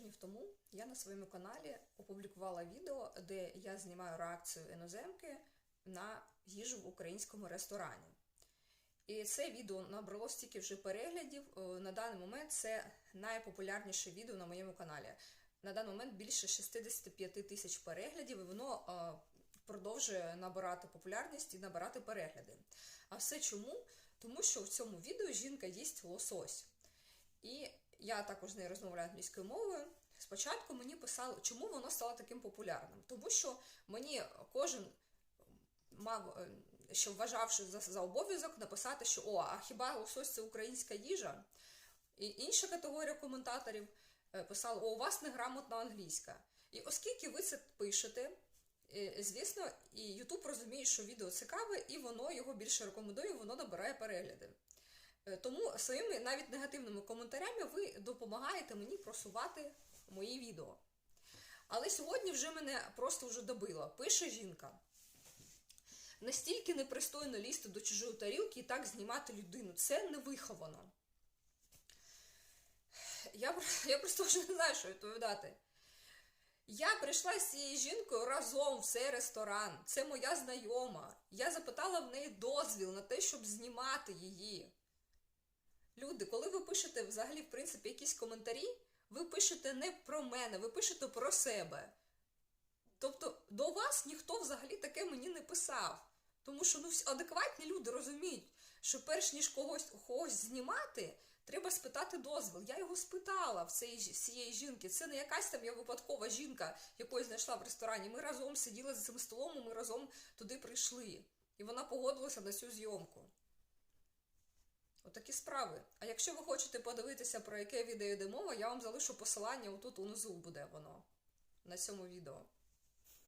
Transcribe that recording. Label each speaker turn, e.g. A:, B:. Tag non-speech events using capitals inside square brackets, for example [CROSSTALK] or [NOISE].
A: тижнів тому я на своєму каналі опублікувала відео, де я знімаю реакцію іноземки на їжу в українському ресторані. І це відео набрало стільки вже переглядів. Е, На даний момент це найпопулярніше відео на моєму каналі. На даний момент більше 65 тисяч переглядів, і воно е, продовжує набирати популярність і набирати перегляди. А все чому? Тому що в цьому відео жінка їсть лосось. І я також з нею розмовляю англійською мовою. Спочатку мені писали, чому воно стало таким популярним. Тому що мені кожен мав, е, що вважавши за, за обов'язок, написати, що о, а хіба лосось це українська їжа? І інша категорія коментаторів е, писала, о, у вас неграмотна англійська. І оскільки ви це пишете, е, звісно, і YouTube розуміє, що відео цікаве, і воно його більше рекомендує, воно набирає перегляди. Е, Тому своїми навіть негативними коментарями ви допомагаєте мені просувати мої відео. Але сьогодні вже мене просто вже добило. Пише жінка. Настільки непристойно лізти до чужої тарілки і так знімати людину. Це невиховано. Я, [LAUGHS] я просто вже не знаю, що відповідати. Я прийшла з цією жінкою разом в цей ресторан. Це моя знайома. Я запитала в неї дозвіл на те, щоб знімати її. Люди, коли ви пишете взагалі, в принципі, якісь коментарі, ви пишете не про мене, ви пишете про себе. Тобто до вас ніхто взагалі таке мені не писав. Тому що ну, адекватні люди розуміють, що перш ніж когось, когось знімати, треба спитати дозвіл. Я його спитала в цієї, цієї жінки. Це не якась там я випадкова жінка, яку я знайшла в ресторані. Ми разом сиділи за цим столом, і ми разом туди прийшли. І вона погодилася на цю зйомку. Отакі справи. А якщо ви хочете подивитися, про яке відео йде мова, я вам залишу посилання отут унизу буде воно на цьому відео.